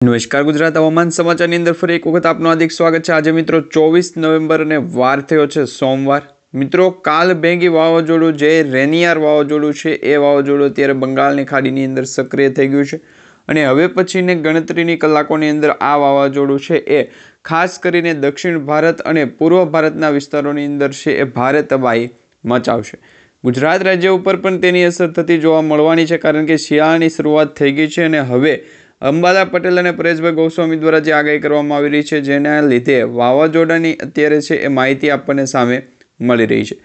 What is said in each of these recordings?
નમસ્કાર ગુજરાત હવામાન સમાચારની અંદર ફરી એક વખત આપનું હાર્દિક સ્વાગત છે. આજે મિત્રો ચોવીસ નવેમ્બર અને વાર થયો છે સોમવાર. મિત્રો, કાલ બેંગી વાવાઝોડું જે રેનિયાર વાવાઝોડું છે એ વાવાઝોડું અત્યારે બંગાળની ખાડીની અંદર સક્રિય થઈ ગયું છે અને હવે પછીને ગણતરીની કલાકોની અંદર આ વાવાઝોડું છે એ ખાસ કરીને દક્ષિણ ભારત અને પૂર્વ ભારતના વિસ્તારોની અંદર છે એ ભારે તબાહી મચાવશે. ગુજરાત રાજ્ય ઉપર પણ તેની અસર થતી જોવા મળવાની છે કારણ કે શિયાળાની શરૂઆત થઈ ગઈ છે અને હવે અંબાલા પટેલ અને પરેશભાઈ ગોસ્વામી દ્વારા જે આગાહી કરવામાં આવી રહી છે, જેના લીધે વાવાઝોડાની અત્યારે છે એ માહિતી આપણને સામે મળી રહી છે.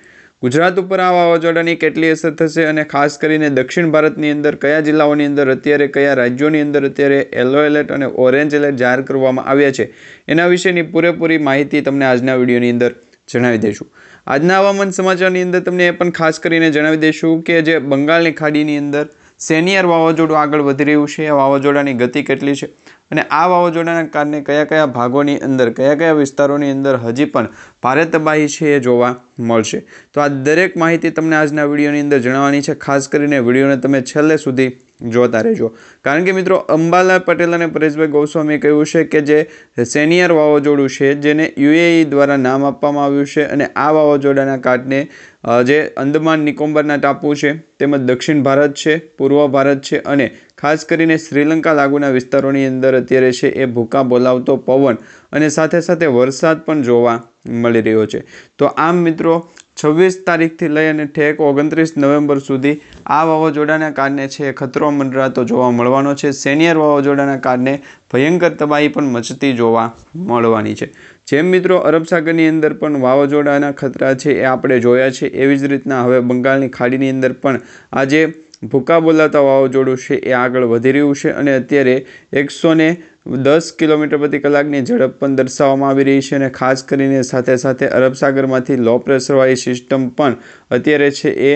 ગુજરાત ઉપર આ વાવાઝોડાની કેટલી અસર થશે અને ખાસ કરીને દક્ષિણ ભારતની અંદર કયા જિલ્લાઓની અંદર અત્યારે, કયા રાજ્યોની અંદર અત્યારે યલો એલર્ટ અને ઓરેન્જ એલર્ટ જાહેર કરવામાં આવ્યા છે, એના વિશેની પૂરેપૂરી માહિતી તમને આજના વિડીયોની અંદર જણાવી દઈશું. આજના હવામાન સમાચારની અંદર તમને એ પણ ખાસ કરીને જણાવી દઈશું કે જે બંગાળની ખાડીની અંદર સેનિયર વાવાઝોડું આગળ વધી રહ્યું છે. આ વાવાઝોડાની ગતિ કેટલી છે? અને આ વાવાઝોડાના કારણે કયા કયા ભાગોની અંદર કયા કયા વિસ્તારોની અંદર હજી પણ ભારે તબાહી છે એ જોવા મળશે. તો આ દરેક માહિતી તમને આજના વિડીયોની અંદર જણાવવાની છે. ખાસ કરીને વિડીયોને તમે છેલ્લે સુધી જોતા રહેજો. કારણ કે મિત્રો અંબાલા પટેલ અને પરેશભાઈ ગોસ્વામીએ કહ્યું છે કે જે સેનિયર વાવાઝોડું છે જેને યુએઈ દ્વારા નામ આપવામાં આવ્યું છે અને આ વાવાઝોડાના કારણે અ, જે અંદમાન નિકોબારના ટાપુ છે, તેમજ દક્ષિણ ભારત છે, પૂર્વ ભારત છે અને ખાસ કરીને શ્રીલંકા લાગુના વિસ્તારોની અંદર અત્યારે છે એ ભૂકા બોલાવતો પવન અને સાથે સાથે વરસાદ પણ જોવા મળી રહ્યો છે. તો આમ મિત્રો, છવ્વીસ તારીખથી લઈ અને ઠેક ઓગણત્રીસ નવેમ્બર સુધી આ વાવાઝોડાના કારણે છે ખતરો મંડરાતો જોવા મળવાનો છે. સેનિયર વાવાઝોડાના કારણે ભયંકર તબાહી પણ મચતી જોવા મળવાની છે. જેમ મિત્રો, અરબ સાગરની અંદર પણ વાવાઝોડાના ખતરા છે એ આપણે જોયા છે. એવી જ રીતના હવે બંગાળની ખાડીની અંદર પણ આજે ભૂકા બોલાતા વાવાઝોડું છે એ આગળ વધી રહ્યું છે અને અત્યારે એકસો ને દસ કિલોમીટર પ્રતિ કલાકની ઝડપ પણ દર્શાવવામાં આવી રહી છે અને ખાસ કરીને સાથે સાથે અરબ સાગરમાંથી લો પ્રેશરવાળી સિસ્ટમ પણ અત્યારે છે એ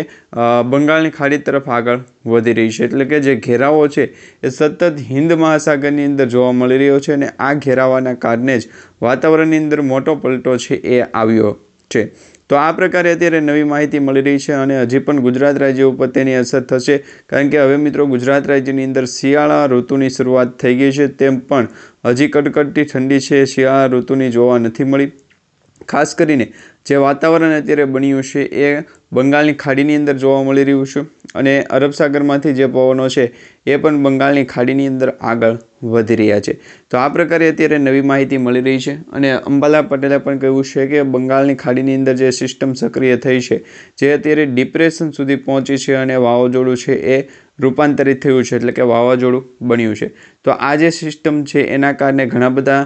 બંગાળની ખાડી તરફ આગળ વધી રહી છે. એટલે કે જે ઘેરાવો છે એ સતત હિન્દ મહાસાગરની અંદર જોવા મળી રહ્યો છે અને આ ઘેરાવાના કારણે જ વાતાવરણની અંદર મોટો પલટો છે એ આવ્યો છે. તો આ પ્રકારે અત્યારે નવી માહિતી મળી રહી છે અને હજી પણ ગુજરાત રાજ્ય ઉપર તેની અસર થશે. કારણ કે હવે મિત્રો ગુજરાત રાજ્યની અંદર શિયાળા ઋતુની શરૂઆત થઈ ગઈ છે, તેમ પણ હજી કડકડતી ઠંડી છે, શિયાળા ઋતુની જોવા નથી મળી. ખાસ કરીને જે વાતાવરણ અત્યારે બન્યું છે એ બંગાળની ખાડીની અંદર જોવા મળી રહ્યું છે અને અરબ સાગરમાંથી જે પવનો છે એ પણ બંગાળની ખાડીની અંદર આગળ વધી રહ્યા છે. તો આ પ્રકારે અત્યારે નવી માહિતી મળી રહી છે અને અંબાલા પટેલે પણ કહ્યું છે કે બંગાળની ખાડીની અંદર જે સિસ્ટમ સક્રિય થઈ છે, જે અત્યારે ડિપ્રેશન સુધી પહોંચી છે અને વાવાઝોડું છે એ રૂપાંતરિત થયું છે, એટલે કે વાવાઝોડું બન્યું છે. તો આ જે સિસ્ટમ છે, એના કારણે ઘણા બધા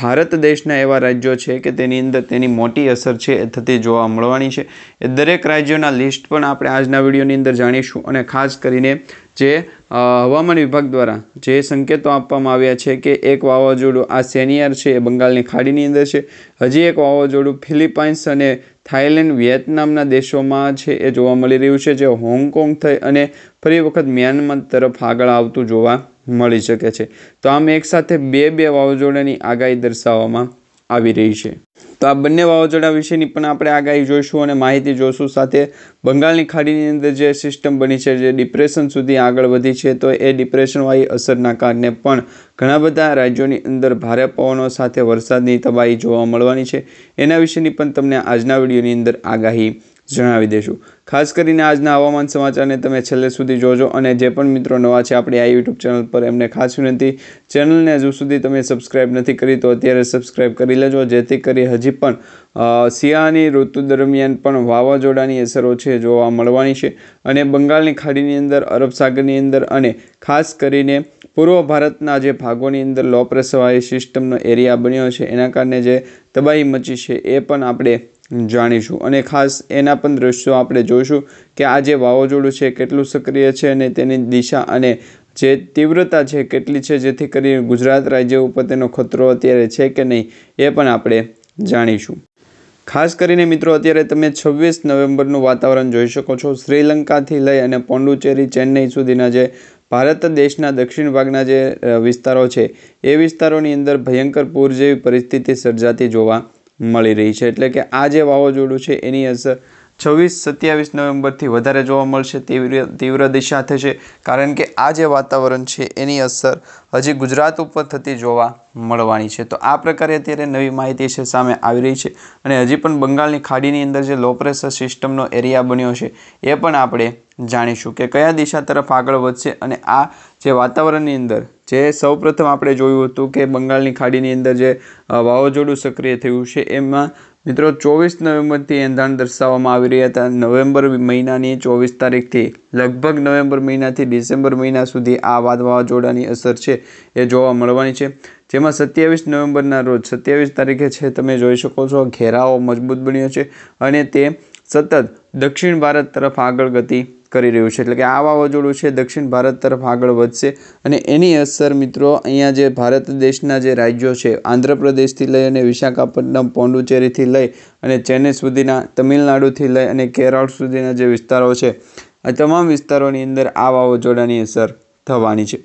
ભારત દેશના એવા રાજ્યો છે કે તેની અંદર તેની મોટી અસર છે, એ થતી જોવા મળવાની છે. એ દરેક રાજ્યોના લિસ્ટ પણ આપણે આજના વિડીયોની અંદર જાણીશું અને ખાસ કરીને જે હવામાન વિભાગ દ્વારા જે સંકેતો આપવામાં આવ્યા છે કે એક વાવાઝોડું આ સેનિયર છે, એ બંગાળની ખાડીની અંદર છે. હજી એક વાવાઝોડું ફિલિપાઇન્સ અને થાઇલેન્ડ, વિયેતનામના દેશોમાં છે, એ જોવા મળી રહ્યું છે, જે હોંગકોંગ થઈ અને ફરી વખત મ્યાનમાર તરફ આગળ આવતું જોવા મળી શકે છે. તો આમ એકસાથે બે બે વાવાઝોડાની આગાહી દર્શાવવામાં આવી રહી છે. તો આ બંને વાવાઝોડા વિશેની પણ આપણે આગાહી જોઈશું અને માહિતી જોઈશું. સાથે બંગાળની ખાડીની અંદર જે સિસ્ટમ બની છે, જે ડિપ્રેશન સુધી આગળ વધી છે, તો એ ડિપ્રેશનવાળી અસરના કારણે પણ ઘણા બધા રાજ્યોની અંદર ભારે પવનો સાથે વરસાદની તબાહી જોવા મળવાની છે. એના વિશેની પણ તમને આજના વિડીયોની અંદર આગાહી જણાવી દઈશું. ખાસ કરીને આજના હવામાન સમાચારને તમે છેલ્લે સુધી જોજો અને જે પણ મિત્રો નવા છે આપણી આ યુટ્યુબ ચેનલ પર એમને ખાસ વિનંતી ચેનલને હજુ સુધી તમે સબસ્ક્રાઈબ નથી કરી તો અત્યારે સબસ્ક્રાઈબ કરી લેજો, જેથી કરી હજી પણ શિયાળાની ઋતુ દરમિયાન પણ વાવાઝોડાની અસરો છે જોવા મળવાની છે અને બંગાળની ખાડીની અંદર, અરબ સાગરની અંદર અને ખાસ કરીને પૂર્વ ભારતના જે ભાગોની અંદર લો પ્રેશરવાળી સિસ્ટમનો એરિયા બન્યો છે, એના કારણે જે તબાહી મચી છે એ પણ આપણે જાણીશું. અને ખાસ એના પણ દ્રશ્યો આપણે જોઈશું કે આ જે વાવાઝોડું છે, કેટલું સક્રિય છે અને તેની દિશા અને જે તીવ્રતા છે, કેટલી છે, જેથી કરી ગુજરાત રાજ્ય ઉપર તેનો ખતરો અત્યારે છે કે નહીં, એ પણ આપણે જાણીશું. ખાસ કરીને મિત્રો, અત્યારે તમે છવ્વીસ નવેમ્બરનું વાતાવરણ જોઈ શકો છો. શ્રીલંકાથી લઈ અને પોંડુચેરી ચેન્નઈ સુધીના જે ભારત દેશના દક્ષિણ ભાગના જે વિસ્તારો છે, એ વિસ્તારોની અંદર ભયંકર પૂર જેવી પરિસ્થિતિ સર્જાતી જોવા મળી રહી છે. એટલે કે આ જે વાવાઝોડું છે, એની અસર છવ્વીસ સત્યાવીસ નવેમ્બરથી વધારે જોવા મળશે તીવ્ર તીવ્ર દિશા થશે. કારણ કે આ જે વાતાવરણ છે, એની અસર હજી ગુજરાત ઉપર થતી જોવા મળવાની છે. તો આ પ્રકારે અત્યારે નવી માહિતી છે, સામે આવી રહી છે. અને હજી પણ બંગાળની ખાડીની અંદર જે લો પ્રેશર સિસ્ટમનો એરિયા બન્યો છે, એ પણ આપણે જાણીશું કે કયા દિશા તરફ આગળ વધશે અને આ જે વાતાવરણની અંદર જે સૌપ્રથમ આપણે જોયું હતું કે બંગાળની ખાડીની અંદર જે વાવાઝોડું સક્રિય થયું છે, એમાં મિત્રો ચોવીસ નવેમ્બરથી એંધાણ દર્શાવવામાં આવી રહ્યા હતા. નવેમ્બર મહિનાની ચોવીસ તારીખથી, લગભગ નવેમ્બર મહિનાથી ડિસેમ્બર મહિના સુધી આ વાદ, વાવાઝોડાની અસર છે એ જોવા મળવાની છે. જેમાં સત્યાવીસ નવેમ્બરના રોજ, સત્યાવીસ તારીખે છે, તમે જોઈ શકો છો, ઘેરાવો મજબૂત બન્યો છે અને તે સતત દક્ષિણ ભારત તરફ આગળ ગતિ કરી રહ્યું છે. એટલે કે આ વાવાઝોડું છે, દક્ષિણ ભારત તરફ આગળ વધશે અને એની અસર મિત્રો અહીંયા જે ભારત દેશના જે રાજ્યો છે, આંધ્રપ્રદેશથી લઈ અને વિશાખાપટ્ટનમ પોંડુચેરીથી લઈ અને ચેન્નઈ સુધીના, તમિલનાડુથી લઈ અને કેરળ સુધીના જે વિસ્તારો છે, આ તમામ વિસ્તારોની અંદર આ વાવાઝોડાની અસર થવાની છે.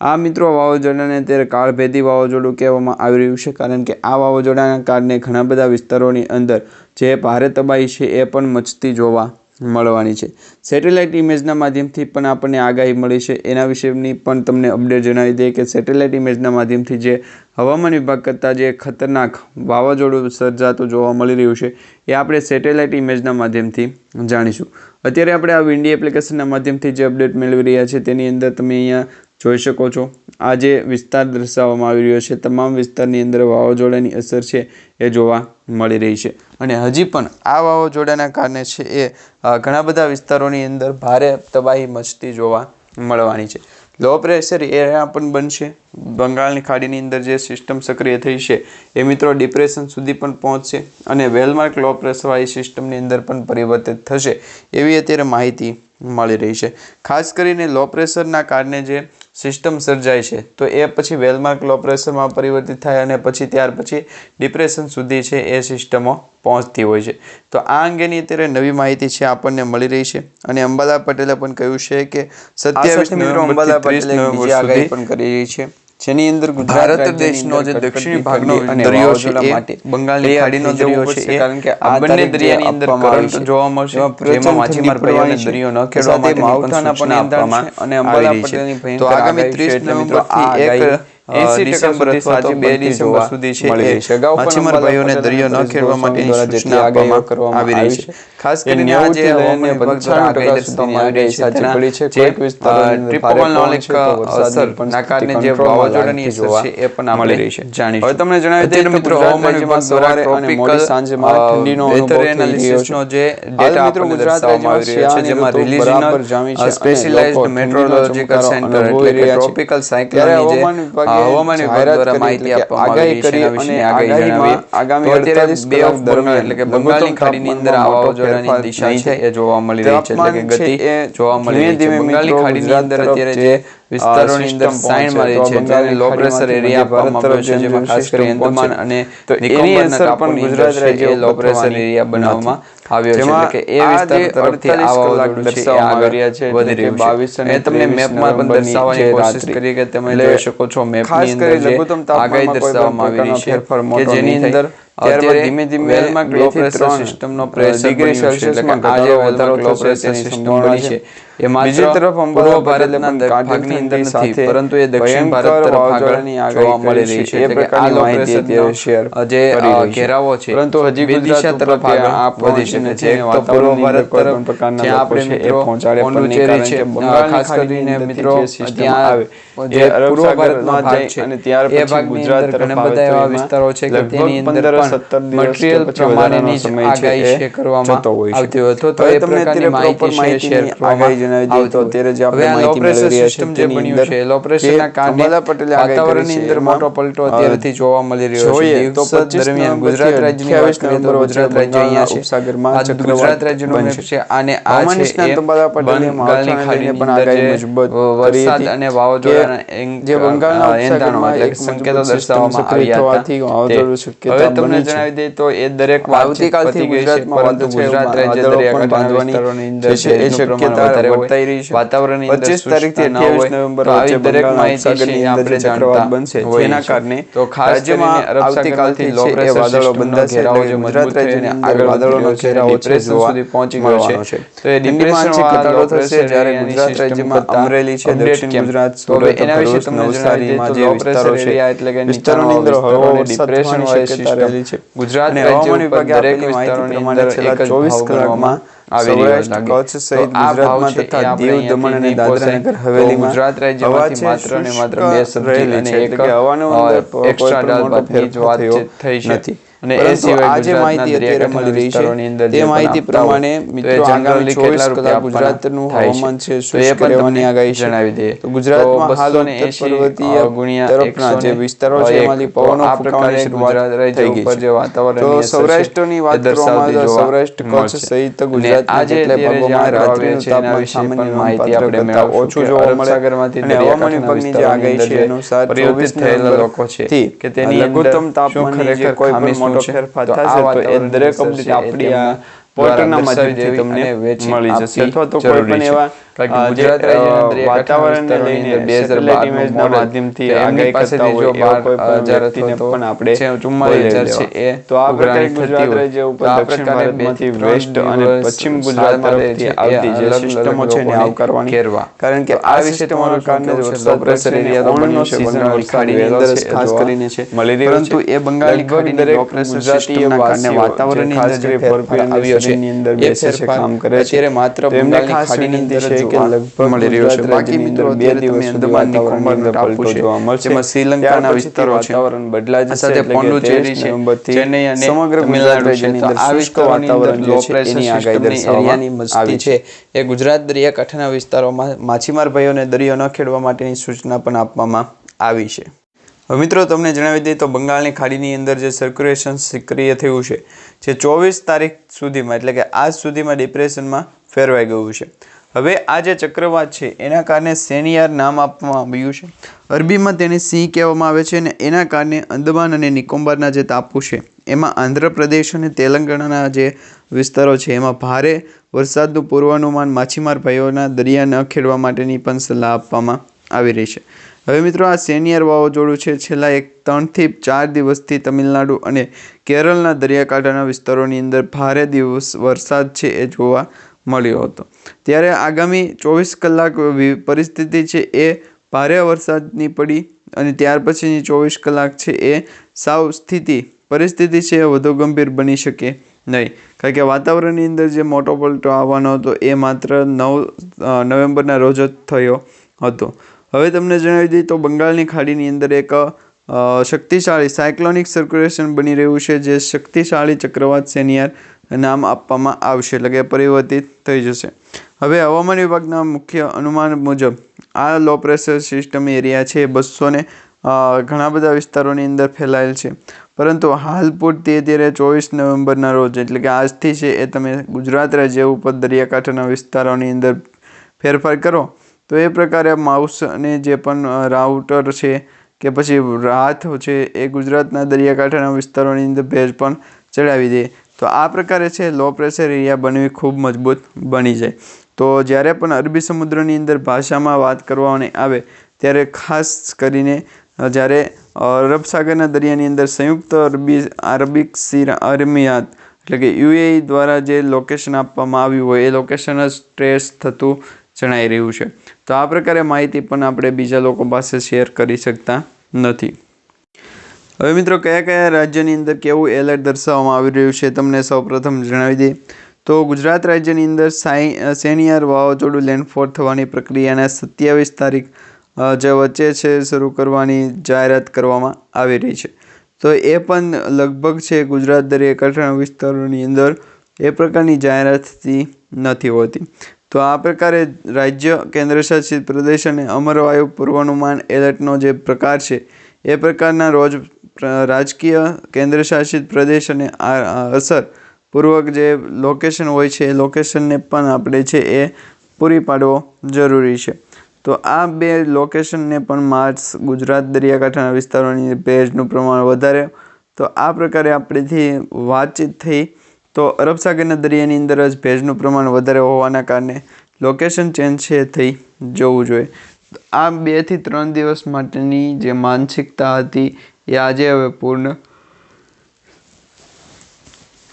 આ મિત્રો વાવાઝોડાને અત્યારે કાળભેદી વાવાઝોડું કહેવામાં આવી રહ્યું છે, કારણ કે આ વાવાઝોડાના કારણે ઘણા બધા વિસ્તારોની અંદર જે ભારે તબાહી છે એ પણ મચતી જોવા મળવાની છે. સેટેલાઇટ ઇમેજના માધ્યમથી પણ આપણને આગાહી મળી છે. એના વિશેની પણ તમને અપડેટ જણાવી દઈએ કે સેટેલાઇટ ઇમેજના માધ્યમથી જે હવામાન વિભાગ કરતાં જે ખતરનાક વાવાઝોડું સર્જાતું જોવા મળી રહ્યું છે, એ આપણે સેટેલાઇટ ઇમેજના માધ્યમથી જાણીશું. અત્યારે આપણે આ વિન્ડી એપ્લિકેશનના માધ્યમથી જે અપડેટ મેળવી રહ્યા છે તેની અંદર તમે અહીંયા જોઈ શકો છો. આ જે વિસ્તાર દર્શાવવામાં આવી રહ્યો છે. તમામ વિસ્તારની અંદર વાવાઝોડાની અસર છે એ જોવા મળી રહી છે. અને હજી પણ આ વાવાઝોડાના કારણે છે એ ઘણા બધા વિસ્તારોની અંદર ભારે તબાહી મચતી જોવા મળવાની છે. લો પ્રેશર એરિયા પણ બનશે. બંગાળની ખાડીની અંદર જે સિસ્ટમ સક્રિય થઈ છે એ મિત્રો ડિપ્રેશન સુધી પણ પહોંચશે અને વેલમાર્ક લો પ્રેશરવાળી સિસ્ટમની અંદર પણ પરિવર્તિત થશે એવી અત્યારે માહિતી મળી રહી છે. ખાસ કરીને લો પ્રેશરના કારણે જે સિસ્ટમ સર્જાય છે તો એ પછી વેલમાર્ક લો પ્રેશરમાં પરિવર્તિત થાય અને પછી ત્યાર પછી ડિપ્રેશન સુધી છે એ સિસ્ટમો પહોંચતી હોય છે. તો આ અંગેની અત્યારે નવી માહિતી છે આપણને મળી રહી છે. અને અંબાલા પટેલે પણ કહ્યું છે કે સત્યાવીસ મિત્રો અંબાલા પટેલે આગાહી પણ કરી રહી છે. જેની અંદર ગુજરાત દેશનો જે દક્ષિણ ભાગનો દરિયો છે એ માટે બંગાળની ખાડીનો દરિયો છે કારણ કે આ બંને દરિયાની અંદર કરંટ જોવા મળશે જેમાં માછીમાર ભાઈઓને દરિયો ન ખેડવા માટે માવઠાના પણ આપવામાં અને અંબાલા પટેલની ભયંકર તો આગામી આગાહી છે એટલે મિત્રો આ એક 80% ડિસેમ્બર સુધી અથવા બે ડિસેમ્બર સુધી છે માછીમાર ભાઈઓને દરિયો ન ખેડવા માટેની સૂચના આપવામાં આવી રહી છે. ખાસ કરીને આ જે હવામાન વિભાગ દ્વારા આગાહી દર્શાવવામાં આવી રહી છે તેના જે કોઈક વિસ્તારોની અંદર ટ્રિપોવલ ભારે નોલેજ પવન છે તો વરસાદની અસરના પરિસ્થિતિ કારણે જે વાવાઝોડાની અસર છે એ પણ આપણે રહી છે. જાણીશું હવે તમને જણાવી દઈએ મિત્રો હવામાન વિભાગ દ્વારા સવારે અને tropical, મોડી સાંજે માં અ, ઠંડીનો weather અનુભવ થઈ analysis રહ્યો નો છે. જે હાલ આપણને દર્શાવવામાં આવી રહ્યો છે જેમાં meteorological ચમકારો center અનુભવી એટલે કે રહ્યા છે. tropical cyclone ત્યારે ની જે, હવામાન વિભાગે દ્વારા માહિતી આપવામાં આવી આગાહી છે એના અને આગાહી આગામી અડતાલીસ બે ઓફ દરમિયાન એટલે કે બંગાળની ખાડીની અંદર તાપમાનમાં આ વાવાઝોડાની દિશા છે એ જોવા મળી રહી છે એટલે કે ગતિ એ જોવા મળી રહી છે. બંગાળની ખાડીની અંદર અત્યારે જે વિસ્તારોની અંદર સિસ્ટમ સાઇન મારી પહોંચે છે. તો જેને લો પ્રેશર એરિયા ભારત આવ્યો છે જેમાં ખાસ કરી સિસ્ટમ અંદમાન અને નિકોબારના ટાપુની ગુજરાત રાજ્ય લો પ્રેશર એરિયા બનાવવામાં આવ્યો છે. કે એ વિસ્તાર તરફથી આ વાવાઝોડું દર્શાવવામાં આવી રહ્યા છે. વધી રહ્યું 22 અને તમને મેપમાં પણ દર્શાવવાની કોશિશ કરી કે તમે એટલે શકો છો મેપની અંદર જે આગાહી દર્શાવવામાં આવી રહી છે કે જેની અંદર ત્યારબાદ અત્યારે ધીમે ધીમે વેલમાર્ક લો પ્રેશર સિસ્ટમનો પ્રેશર ડિગ્રી છે. એટલે સેલ્સિયસમાં આ જે લો પ્રેશર સિસ્ટમ બની છે. એ માત્ર બીજી તરફ પૂર્વ ભારતના ભાગની અંદર નથી પરંતુ એ દક્ષિણ ભારત તરફ આગળ જોવા મળી રહી છે. એટલે આ માહિતી અત્યારે શેર જે. ઘેરાવો છે પરંતુ હજી વિદિશા તરફ આગળ આ વધી શકે છે એક તો પૂર્વ ભારત તરફ પ્રકારના લોકો છે એ પહોંચાડે પણ છે ખાસ કરીને મિત્રો ત્યાં આવે જે પૂર્વ ભારતનો ભાગ છે અને ત્યાર પછી ગુજરાત તરફ ઘણા બધા એવા વિસ્તારો છે કે તેની અંદર પણ 17 દિવસ કે મટીરિયલ પ્રમાણેની આગાહી છે કરવામાં આવતી હોય તો એ પ્રકારની માહિતી શેર કરવામાં જણાવી દઈએ તો અત્યારે જે આપણે માહિતી મેળવી રહ્યા સિસ્ટમ જે બન્યું છે અંદર લો પ્રેશરના જે કારણે પટેલે વાતાવરણની અંદર મોટો પલટો અત્યારથી જોવા મળી રહ્યો છે. તો 25 દરમિયાન ગુજરાત રાજ્યની વાત કરીએ તો ગુજરાત રાજ્ય અહીંયા છે. નવેમ્બર વચ્ચે બંગાળના ઉપસાગરમાં ગુજરાત રાજ્યનો મેપ છે અને આ છે નિષ્ણાત એ પટેલે બંગાળની માવઠાને પણ આગાહી મજબૂત વરસાદ અને વાવાઝોડાના જે બંગાળના ઉપસાગરમાં એટલે સંકેતો દર્શાવવામાં આવ્યા હતા. શક્યતા હવે તમને જણાવી દઈએ તો એ દરેક આવતીકાલથી ગુજરાતમાં પરંતુ ગુજરાત રાજ્ય દરિયાકાંઠાના વિસ્તારોની અંદર છે. એ શક્યતા વર્તાઈ રહી છે. વાતાવરણની અંદર 25 તારીખથી શુષ્કતા ન 28 હોય, નવેમ્બર વચ્ચે દરેક માહિતી આપણે ચક્રવાત જાણતા બનશે જેના કારણે તો ખાસ રાજ્યમાં આવતીકાલથી લો pressure વાદળો બંધાશે એટલે જે ગુજરાત મજબૂત થઈને આગળ વાદળોનો ઘેરાવો છે સુધી પહોંચી ગયો છે. તો એ વાળા ઘટાડો થશે જ્યારે ગુજરાત રાજ્યમાં અમરેલી છે દક્ષિણ ગુજરાત તો સુરત એના વિશે તમને નવસારીમાં જે વિસ્તારો છે એટલે કે વિસ્તારોની અંદર હળવો ડિપ્રેશન રહેલી છે. ગુજરાત રાજ્ય ઉપર દરેક વિસ્તારોની અંદર છેલ્લા એક જ 24 કલાકમાં આવી રહ્યો લાગે. કચ્છ સહિત ગુજરાતમાં તથા દીવ દમણ અને દાદરા નગર હવેલીમાં ગુજરાત રાજ્યમાંથી હવા માત્ર ને માત્ર બે સબ્જી અને એક હવાનું દાળ ભાતની જ વાત થઈ નથી. અને એ સિવાય આજે માહિતી અત્યારે મળી રહી છે. તે માહિતી પ્રમાણે મિત્રો આગામી 24 કલાક ગુજરાતનું હવામાન છે શુષ્ક રહેવાની આગાહી જણાવી દઈએ. તો ગુજરાતમાં હાલ 280, પર્વતીય ગુણ્યા તરફના જે વિસ્તારો છે એમાંથી પવનો ફૂંકાવાની શરૂઆત થઈ ગઈ ઉપર છે. જે વાતાવરણ તો સૌરાષ્ટ્રની વાત કરવામાં આવે તો સૌરાષ્ટ્ર કચ્છ સહિત ગુજરાત ગુજરાતના આજે કેટલાય ભાગોમાં રાત્રિનું તાપમાન સામાન્ય માહિતી આપણે કરતાં ઓછું જોવા મળે. સાગરમાંથી અને હવામાન વિભાગની જે આગાહી છે અનુસાર 24 થયેલા લોકો છે કે તેની લઘુત્તમ તાપમાન ખરેખર કોઈ પણ મોટો છે? તો આ દરેક અપડેટ આપણી આ પોર્ટલના માધ્યમથી તમને મળી જશે અથવા તો કોઈ પણ એવા ગુજરાત રાજ્યના વાતાવરણને લઈને અંદર 2012 સેટેલાઇટનું ઇમેજના model માધ્યમથી આગાહી કરતા હોય એવા કોઈ પણ વ્યક્તિને પણ આપણે છે 44,000 છે એ તો આ પ્રકારે ગુજરાત રાજ્ય ઉપર દક્ષિણ ભારતમાંથી વેસ્ટ અને પશ્ચિમ ગુજરાત તરફથી આવતી જે અલગ અલગ સિસ્ટમો છે એને આવકારવાની કારણ કે આ સિસ્ટમોના કારણે? વરસાદ ઓણનો ખાડીની અંદર ખાસ કરીને છે. પરંતુ એ બંગાળની લગભગ ખાડીની દરેક systemના કારણે વાતાવરણની અંદર જે ફેરફાર આવ્યો છે શરીરની અંદર બેસે છે, કામ કરે છે. માત્ર બંગાળની ખાડીની અંદર છે કે લગભગ મળી રહ્યો છે. બાકી મિત્રો બે અત્યારે તમે અંદમાનની વાતાવરણની ટાપુ છે. જેમાં શ્રીલંકાના વિસ્તારો છે. વાતાવરણ બદલાય છે, સાથે પોંડુચેરી છે. ચેન્નઈ અને સમગ્ર તમિલનાડુ છે. તો આ વિસ્તારોની અંદર pressure એની આગાહી દર્શાવવામાં મસ્તી છે. એ ગુજરાત દરિયાકાંઠાના વિસ્તારોમાં માછીમાર ભાઈઓને દરિયો ન ખેડવા માટેની સૂચના પણ આપવામાં આવી છે. હવે મિત્રો તમને જણાવી દઈએ તો બંગાળની ખાડીની અંદર જે સર્ક્યુલેશન સક્રિય થયું છે જે ચોવીસ તારીખ સુધીમાં એટલે કે આજ સુધીમાં ડિપ્રેશનમાં ફેરવાઈ ગયું છે. હવે આ જે ચક્રવાત છે, એના કારણે સેનિયાર નામ આપવામાં આવ્યું છે. અરબીમાં તેને સિંહ કહેવામાં આવે છે અને એના કારણે અંદમાન અને નિકોબારના જે ટાપુ છે, એમાં આંધ્રપ્રદેશ અને તેલંગાણાના જે વિસ્તારો છે, એમાં ભારે વરસાદનું પૂર્વાનુમાન માછીમાર ભાઈઓના દરિયા ન ખેડવા માટેની પણ સલાહ આપવામાં આવી રહી છે. હવે મિત્રો, આ સેનિયર વાવાઝોડું છે, છેલ્લા એક ત્રણથી ચાર દિવસથી તમિલનાડુ અને કેરળના દરિયાકાંઠાના વિસ્તારોની અંદર ભારે દિવસ વરસાદ છે એ જોવા મળ્યો હતો. ત્યારે આગામી ચોવીસ કલાક પરિસ્થિતિ છે એ ભારે વરસાદની પડી અને ત્યાર પછીની ચોવીસ કલાક છે એ સાવ સ્થિતિ. પરિસ્થિતિ છે એ વધુ ગંભીર બની શકે નહીં. કારણ કે વાતાવરણની અંદર જે મોટો પલટો આવવાનો હતો એ માત્ર નવ નવેમ્બરના રોજ જ થયો હતો. હવે તમને જણાવી દઈએ તો બંગાળની ખાડીની અંદર એક શક્તિશાળી સાયક્લોનિક સર્ક્યુલેશન બની રહ્યું છે જે શક્તિશાળી ચક્રવાત સેનિયાર નામ આપવામાં આવશે, એટલે કે પરિવર્તિત થઈ જશે. હવે હવામાન વિભાગના મુખ્ય અનુમાન મુજબ, આ લો પ્રેશર સિસ્ટમ એરિયા છે બસો ને ઘણા બધા વિસ્તારોની અંદર ફેલાયેલ છે. પરંતુ હાલ પૂરતી અત્યારે ચોવીસ નવેમ્બરના રોજ, એટલે કે આજથી છે એ તમે ગુજરાત રાજ્ય ઉપર દરિયાકાંઠાના વિસ્તારોની અંદર ફેરફાર કરો, તો એ પ્રકારે માઉસ અને જે પણ રાઉટર છે કે પછી રાહત છે એ ગુજરાતના દરિયાકાંઠાના વિસ્તારોની અંદર ભેજ પણ ચડાવી દે. તો આ પ્રકારે છે લો પ્રેશર એરિયા બનવી ખૂબ મજબૂત બની જાય. તો જ્યારે પણ અરબી સમુદ્રની અંદર ભાષામાં વાત કરવાની આવે, ત્યારે ખાસ કરીને જ્યારે અરબ સાગરના દરિયાની અંદર સંયુક્ત અરબી, અરબિક સીર અરમિયાત એટલે કે યુએઈ દ્વારા જે લોકેશન આપવામાં આવ્યું હોય, એ લોકેશન જ ટ્રેસ થતું જણાઈ રહ્યું છે. તો આ પ્રકારે માહિતી પણ આપણે બીજા લોકો પાસે શેર કરી શકતા નથી. હવે મિત્રો, કયા કયા રાજ્યની અંદર કેવું એલર્ટ દર્શાવવામાં આવી રહ્યું છે તમને સૌપ્રથમ જણાવી દઈએ. તો ગુજરાત રાજ્યની અંદર સાઈ સેનિયર વાવાઝોડું લેન્ડફોર થવાની પ્રક્રિયાના સત્યાવીસ તારીખ જે વચ્ચે છે, શરૂ કરવાની જાહેરાત કરવામાં આવી રહી છે. તો એ પણ લગભગ છે, ગુજરાત દરિયાકાંઠાના વિસ્તારોની અંદર એ પ્રકારની જાહેરાત થતી નથી હોતી. તો આ પ્રકારે રાજ્ય કેન્દ્રશાસિત પ્રદેશ અને અમરવાયુ પૂર્વાનુમાન એલર્ટનો જે પ્રકાર છે એ પ્રકારના રોજ રાજકીય, કેન્દ્રશાસિત પ્રદેશ અને અસર પૂર્વક જે લોકેશન હોય છે, એ લોકેશનને પણ આપણે છે એ પૂરી પાડવો જરૂરી છે. તો આ બે લોકેશનને પણ માર્ચ ગુજરાત દરિયાકાંઠાના વિસ્તારોની ભેજનું પ્રમાણ વધારે. તો આ પ્રકારે આપણેથી વાતચીત થઈ. તો અરબ સાગરના દરિયાની અંદર જ ભેજનું પ્રમાણ વધારે હોવાના કારણે લોકેશન ચેન્જ છે થઈ જવું જોઈએ. આ બેથી ત્રણ દિવસ માટેની જે માનસિકતા હતી એ આજે હવે પૂર્ણ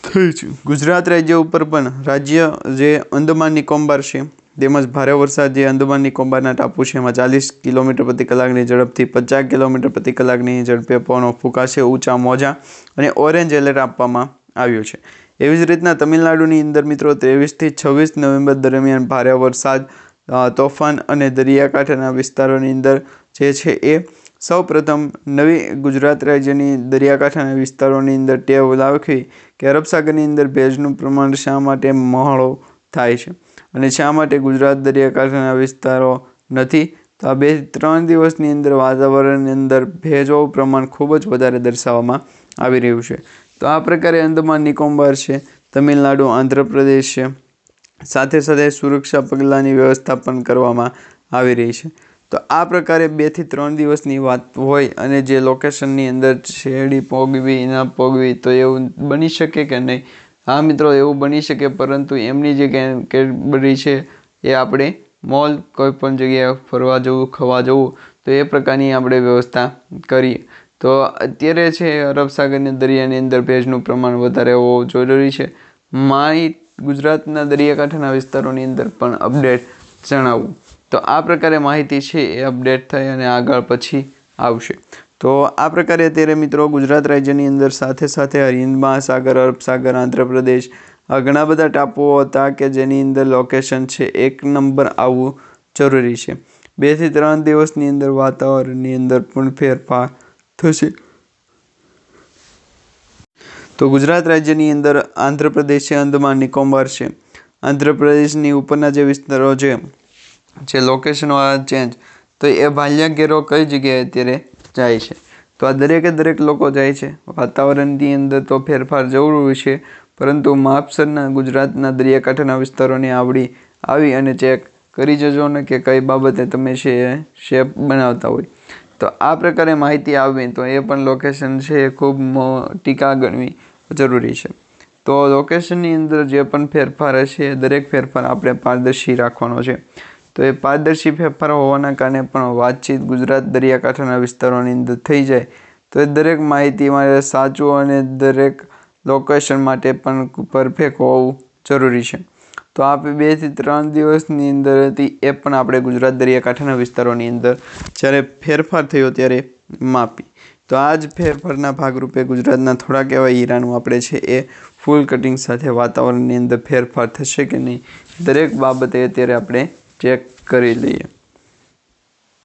થઈ છે. ગુજરાત રાજ્ય ઉપર પણ રાજ્ય જે અંદમાન નિકોબાર છે, તેમજ ભારે વરસાદ જે અંદમાન નિકોબારના ટાપુ છે, એમાં ચાલીસ કિલોમીટર પ્રતિ કલાકની ઝડપથી પચાસ કિલોમીટર પ્રતિ કલાકની ઝડપે પવનો ફૂંકાશે ઊંચા મોજા અને ઓરેન્જ એલર્ટ આપવામાં આવ્યું છે. એવી જ રીતના તમિલનાડુની અંદર મિત્રો ત્રેવીસથી છવ્વીસ નવેમ્બર દરમિયાન ભારે વરસાદ તોફાન અને દરિયાકાંઠાના વિસ્તારોની અંદર જે છે એ સૌપ્રથમ નવી ગુજરાત રાજ્યની દરિયાકાંઠાના વિસ્તારોની અંદર ટેવ લાવવી કે અરબસાગરની અંદર ભેજનું પ્રમાણ શા માટે મહોળો થાય છે અને શા માટે ગુજરાત દરિયાકાંઠાના વિસ્તારો નથી? તો આ બે ત્રણ દિવસની અંદર વાતાવરણની અંદર ભેજોનું પ્રમાણ ખૂબ જ વધારે દર્શાવવામાં આવી રહ્યું છે. તો આ પ્રકારે અંદમાન નિકોબાર છે, તમિલનાડુ, આંધ્રપ્રદેશ છે સાથે સાથે સુરક્ષા પગલાંની વ્યવસ્થા પણ કરવામાં આવી રહી છે. તો આ પ્રકારે બેથી ત્રણ દિવસની વાત હોય અને જે લોકેશનની અંદર શેરડી પોગવી ના પોગવી, તો એવું બની શકે કે નહીં? હા મિત્રો, એવું બની શકે, પરંતુ એમની જે કેડબરી છે, એ આપણે મોલ કોઈ પણ જગ્યાએ ફરવા જવું, ખવા જવું, તો એ પ્રકારની આપણે વ્યવસ્થા કરીએ તો અત્યારે છે, અરબ સાગરની દરિયાની અંદર ભેજનું પ્રમાણ વધારે હોવું જરૂરી છે. મારી ગુજરાતના દરિયાકાંઠાના વિસ્તારોની અંદર પણ અપડેટ જણાવવું તો આ પ્રકારે માહિતી છે એ અપડેટ થઈ અને આગળ પછી આવશે. તો આ પ્રકારે અત્યારે મિત્રો ગુજરાત રાજ્યની અંદર સાથે સાથે હિન્દ મહાસાગર અરબ સાગર આંધ્રપ્રદેશ ઘણા બધા ટાપુઓ હતા કે જેની અંદર લોકેશન છે એક નંબર આવવું જરૂરી છે. બેથી ત્રણ દિવસની અંદર વાતાવરણની અંદર પણ ફેરફાર થશે. તો ગુજરાત રાજ્યની અંદર આંધ્રપ્રદેશ છે અંદમાન નિકોબાર છે. આંધ્રપ્રદેશની ઉપરના જે વિસ્તારો છે, જે લોકેશન ચેન્જ તો એ ભાલ્યા ઘેરો કઈ જગ્યાએ અત્યારે જાય છે? તો આ દરેકે દરેક લોકો જાય છે. વાતાવરણની અંદર તો ફેરફાર જરૂરી છે, પરંતુ માપસરના ગુજરાતના દરિયાકાંઠાના વિસ્તારોની આવડી આવી અને ચેક કરી જજો ને કે કઈ બાબતે તમે છે શેપ બનાવતા હોય. તો આ પ્રકારે માહિતી આવી તો એ પણ લોકેશન છે એ ખૂબ ટીકા ગણવી જરૂરી છે. તો લોકેશનની અંદર જે પણ ફેરફાર હશે, એ દરેક ફેરફાર આપણે પારદર્શી રાખવાનો છે. તો એ પારદર્શી ફેરફાર હોવાના કારણે પણ વાતચીત ગુજરાત દરિયાકાંઠાના વિસ્તારોની અંદર થઈ જાય. તો એ દરેક માહિતી માટે સાચું અને દરેક લોકેશન માટે પણ પરફેક્ટ હોવું જરૂરી છે. તો આપણે બેથી ત્રણ દિવસની અંદર હતી, એ પણ આપણે ગુજરાત દરિયાકાંઠાના વિસ્તારોની અંદર જ્યારે ફેરફાર થયો ત્યારે માપી. તો આ જ ફેરફારના ભાગરૂપે ગુજરાતના થોડાક એવા હીરાનું આપણે છે એ ફૂલ કટિંગ સાથે વાતાવરણની અંદર ફેરફાર થશે કે નહીં? દરેક બાબતે અત્યારે આપણે ચેક કરી લઈએ.